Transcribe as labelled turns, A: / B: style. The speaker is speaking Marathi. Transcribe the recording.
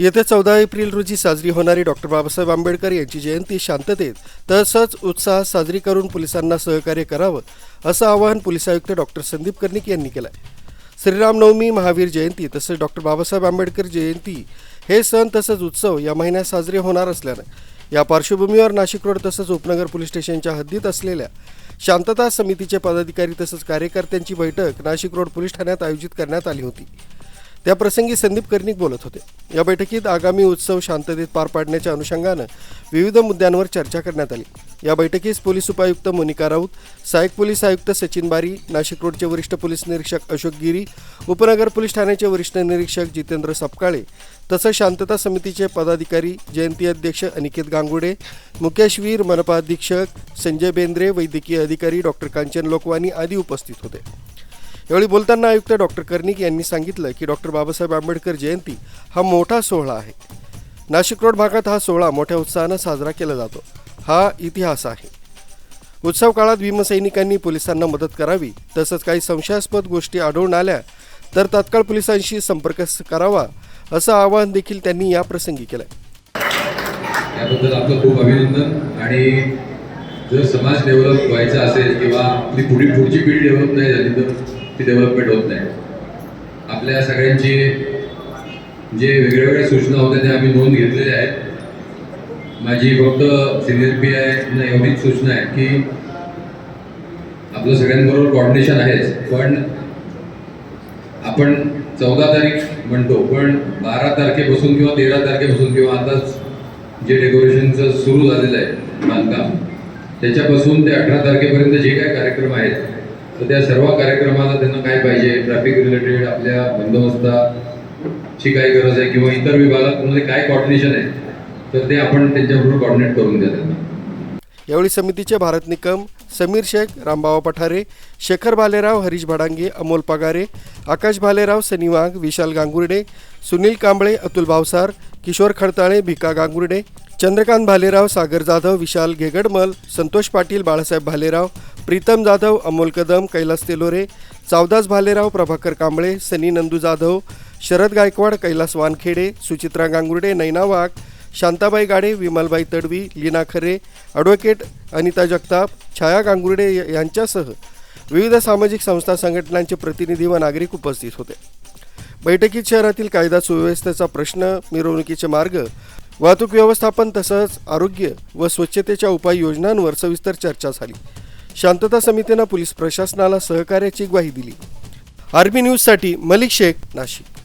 A: येत्या चौदा एप्रिल रोजी साजरी होणारी डॉक्टर बाबासाहेब आंबेडकर यांची जयंती शांततेत तसंच उत्साहात साजरी करून पोलिसांना सहकार्य करावं असं आवाहन पोलीस आयुक्त डॉक्टर संदीप कर्णिक यांनी केलं आहे श्रीरामनवमी महावीर जयंती तसंच डॉक्टर बाबासाहेब आंबेडकर जयंती हे सण तसंच उत्सव या महिन्यात साजरे होणार असल्यानं या पार्श्वभूमीवर नाशिक रोड तसंच उपनगर पोलीस स्टेशनच्या हद्दीत असलेल्या शांतता समितीचे पदाधिकारी तसंच कार्यकर्त्यांची बैठक नाशिक रोड पोलीस ठाण्यात आयोजित करण्यात आली होती. त्याप्रसंगी संदीप कर्णिक बोलत होते. या बैठकीत आगामी उत्सव शांततेत पार पाडण्याच्या अनुषंगानं विविध मुद्द्यांवर चर्चा करण्यात आली. या बैठकीस पोलीस उपायुक्त मोनिका राऊत सहाय्यक पोलीस आयुक्त सचिन बारी नाशिक रोडचे वरिष्ठ पोलीस निरीक्षक अशोक गिरी उपनगर पोलीस ठाण्याचे वरिष्ठ निरीक्षक जितेंद्र सपकाळे तसंच शांतता समितीचे पदाधिकारी जयंती अध्यक्ष अनिकेत गांगुडे मुकेशवीर मनपा अधीक्षक संजय बेंद्रे वैद्यकीय अधिकारी डॉक्टर कांचन लोकवानी आदी उपस्थित होते. यावेळी बोलताना आयुक्त डॉक्टर कर्णिक यांनी सांगितलं की डॉक्टर बाबासाहेब आंबेडकर जयंती हा मोठा सोहळा आहे. नाशिक रोड भागात हा सोहळा मोठ्या उत्साहानं साजरा केला जातो. हा इतिहास आहे. उत्सव काळात भीमसैनिकांनी पोलिसांना मदत करावी तसंच काही संशयास्पद गोष्टी आढळून आल्या तर तात्काळ पोलिसांशी संपर्क करावा असं आवाहन देखील त्यांनी याप्रसंगी केलं
B: याबद्दल आपलं खूप अभिनंदन. आणि जर समाज डेव्हलप व्हायचा असेल किंवा आपली पुढील पुढची पिढी डेव्हलप नाही झाली तर? ती डेव्हलपमेंट होत नाही. आपल्या सगळ्यांची जे वेगळ्या वेगळ्या सूचना होत्या त्या आम्ही नोंद घेतलेल्या आहेत. माझी फक्त सिनियर पी आय एवढीच सूचना आहे की आपलं सगळ्यांबरोबर कॉर्डिनेशन आहेच पण आपण चौदा तारीख म्हणतो पण बारा तारखेपासून किंवा तेरा तारखेपासून किंवा आताच जे डेकोरेशनचं सुरू झालेलं आहे बांधकाम त्याच्यापासून ते अठरा तारखेपर्यंत जे काही कार्यक्रम आहेत तर त्या सर्व कार्यक्रमाला त्यांना काय पाहिजे? ट्रॅफिक रिलेटेड आपल्या बंदोबस्ताची काय गरज आहे किंवा इतर विभागात विभागामध्ये काय कॉर्डिनेशन आहे तर ते आपण त्यांच्याबरोबर कॉर्डिनेट करून द्या त्यांना
A: यावेळी समितीचे भारत निकम समीर शेख रामबाबा पठारे शेखर भालेराव हरीश भडांगे अमोल पगारे आकाश भालेराव सनी वाघ विशाल गांगुर्डे सुनील कांबळे अतुल भावसार किशोर खडताळे भिका गांगुर्डे चंद्रकांत भालेराव सागर जाधव विशाल घेगडमल संतोष पाटील बाळासाहेब भालेराव प्रीतम जाधव अमोल कदम कैलास तेलोरे चावदास भालेराव प्रभाकर कांबळे सनी नंदू जाधव शरद गायकवाड कैलास वानखेडे सुचित्रा गांगुर्डे नैना वाघ शांताबाई गाडे विमलबाई तडवी लीना खरे ॲडव्होकेट अनिता जगताप छाया गांगुर्डे यांच्यासह विविध सामाजिक संस्था संघटनांचे प्रतिनिधी व नागरिक उपस्थित होते. बैठकीत शहरातील कायदा सुव्यवस्थेचा प्रश्न मिरवणुकीचे मार्ग वाहतूक व्यवस्थापन तसंच आरोग्य व स्वच्छतेच्या उपाययोजनांवर सविस्तर चर्चा झाली. शांतता समितीनं पोलीस प्रशासनाला सहकार्याची ग्वाही दिली. आर्मी न्यूजसाठी मलिक शेख नाशिक.